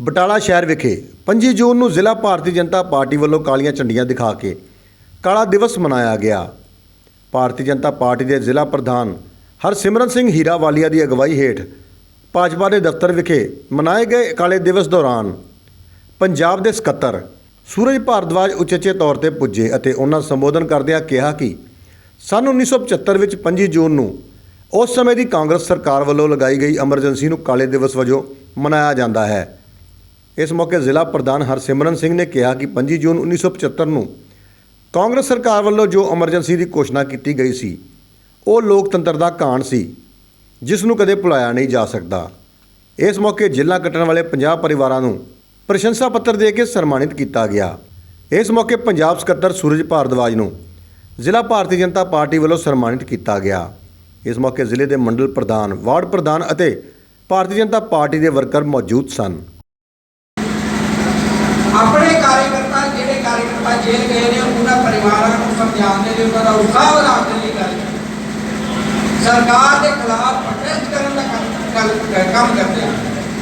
ਬਟਾਲਾ ਸ਼ਹਿਰ ਵਿਖੇ 25 ਜੂਨ ਨੂੰ ਜ਼ਿਲ੍ਹਾ ਭਾਰਤੀ ਜਨਤਾ ਪਾਰਟੀ ਵੱਲੋਂ ਕਾਲੀਆਂ ਝੰਡੀਆਂ ਦਿਖਾ ਕੇ ਕਾਲਾ ਦਿਵਸ ਮਨਾਇਆ ਗਿਆ। ਭਾਰਤੀ ਜਨਤਾ ਪਾਰਟੀ ਦੇ ਜ਼ਿਲ੍ਹਾ ਪ੍ਰਧਾਨ ਹਰਸਿਮਰਨ ਸਿੰਘ ਹੀਰਾਵਾਲੀਆ ਦੀ ਅਗਵਾਈ ਹੇਠ ਭਾਜਪਾ ਦੇ ਦਫ਼ਤਰ ਵਿਖੇ ਮਨਾਏ ਗਏ ਕਾਲੇ ਦਿਵਸ ਦੌਰਾਨ ਪੰਜਾਬ ਦੇ ਸਕੱਤਰ ਸੂਰਜ ਭਾਰਦਵਾਜ ਉਚੇਚੇ ਤੌਰ ਤੇ ਪੁੱਜੇ ਅਤੇ ਉਹਨਾਂ ਸੰਬੋਧਨ ਕਰਦਿਆਂ ਕਿਹਾ ਕਿ ਸਨ 1975 ਵਿੱਚ 25 ਜੂਨ ਨੂੰ ਉਸ ਸਮੇਂ ਦੀ ਕਾਂਗਰਸ ਸਰਕਾਰ ਵੱਲੋਂ ਲਗਾਈ ਗਈ ਐਮਰਜੈਂਸੀ ਨੂੰ ਕਾਲੇ ਦਿਵਸ ਵਜੋਂ ਮਨਾਇਆ ਜਾਂਦਾ ਹੈ। ਇਸ ਮੌਕੇ ਜ਼ਿਲ੍ਹਾ ਪ੍ਰਧਾਨ ਹਰਸਿਮਰਨ ਸਿੰਘ ਨੇ ਕਿਹਾ ਕਿ 25 ਜੂਨ 1975 ਨੂੰ ਕਾਂਗਰਸ ਸਰਕਾਰ ਵੱਲੋਂ ਜੋ ਐਮਰਜੈਂਸੀ ਦੀ ਘੋਸ਼ਣਾ ਕੀਤੀ ਗਈ ਸੀ, ਉਹ ਲੋਕਤੰਤਰ ਦਾ ਕਾਣ ਸੀ, ਜਿਸ ਨੂੰ ਕਦੇ ਭੁਲਾਇਆ ਨਹੀਂ ਜਾ ਸਕਦਾ। ਇਸ ਮੌਕੇ ਜ਼ਿਲ੍ਹਾ ਕੱਟਣ ਵਾਲੇ 50 ਪਰਿਵਾਰਾਂ ਨੂੰ ਪ੍ਰਸ਼ੰਸਾ ਪੱਤਰ ਦੇ ਕੇ ਸਨਮਾਨਿਤ ਕੀਤਾ ਗਿਆ। ਇਸ ਮੌਕੇ ਪੰਜਾਬ ਸਕੱਤਰ ਸੂਰਜ ਭਾਰਦਵਾਜ ਨੂੰ ਜ਼ਿਲ੍ਹਾ ਭਾਰਤੀ ਜਨਤਾ ਪਾਰਟੀ ਵੱਲੋਂ ਸਨਮਾਨਿਤ ਕੀਤਾ ਗਿਆ। ਇਸ ਮੌਕੇ ਜ਼ਿਲ੍ਹੇ ਦੇ ਮੰਡਲ ਪ੍ਰਧਾਨ, ਵਾਰਡ ਪ੍ਰਧਾਨ ਅਤੇ ਭਾਰਤੀ ਜਨਤਾ ਪਾਰਟੀ ਦੇ ਵਰਕਰ ਮੌਜੂਦ ਸਨ। ਆਪਣੇ ਕਾਰਜਕਰਤਾ ਜਿਹੜੇ ਕਾਰਜਕਰਤਾ ਜੇਲ੍ਹ ਗਏ ਨੇ ਉਹਨਾਂ ਪਰਿਵਾਰਾਂ ਨੂੰ ਸਮਝਾਉਣ ਦੇ ਲਈ ਉਹਨਾਂ ਦਾ ਉਤਸ਼ਾਹ ਵਧਾਉਣ ਦੇ ਲਈ ਗੱਲ ਕੀਤੀ। ਸਰਕਾਰ ਦੇ ਖਿਲਾਫ ਪ੍ਰੋਟੈਸਟ ਕਰਨ ਦਾ ਕੰਮ- ਗੱਲ- ਕੰਮ ਕਰਦੇ ਆ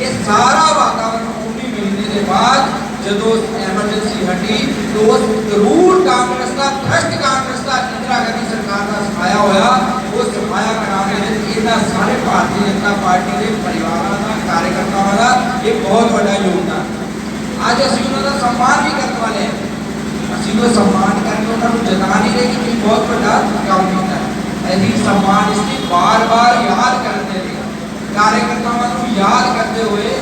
ਇਹ ਸਾਰਾ ਵਾਤਾਵਰਣ 19 ਮਹੀਨੇ ਦੇ ਬਾਅਦ ਜਦੋਂ ਐਮਰਜੈਂਸੀ ਹਟੀ ਤਾਂ ਉਸ ਜ਼ਰੂਰ ਕਾਂਗਰਸ ਦਾ ਭ੍ਰਸ਼ਟ ਕਾਂਗਰਸ ਦਾ ਇੰਦਰਾ ਗਾਂਧੀ ਸਰਕਾਰ ਦਾ ਸਫਾਇਆ ਹੋਇਆ ਉਹ ਸਫਾਇਆ ਕਰਾਉਣੇ ਦੇ ਵਿੱਚ ਇਹਨਾਂ ਸਾਰੇ ਭਾਰਤੀ ਜਨਤਾ ਪਾਰਟੀ ਦੇ ਪਰਿਵਾਰਾਂ ਦਾ ਕਾਰਜਕਰਤਾਵਾਂ ਦਾ ਇਹ ਬਹੁਤ ਵੱਡਾ ਯੋਗਦਾਨ आज हसीनों उन्होंने सम्मान भी करने वाले हैं। हसीनों सम्मान करने उन्होंने तो जता नहीं रहे कि बहुत बड़ा काम होता है ऐसी सम्मान इसलिए बार बार याद करते रहेगा कार्यकर्ताओं को याद करते हुए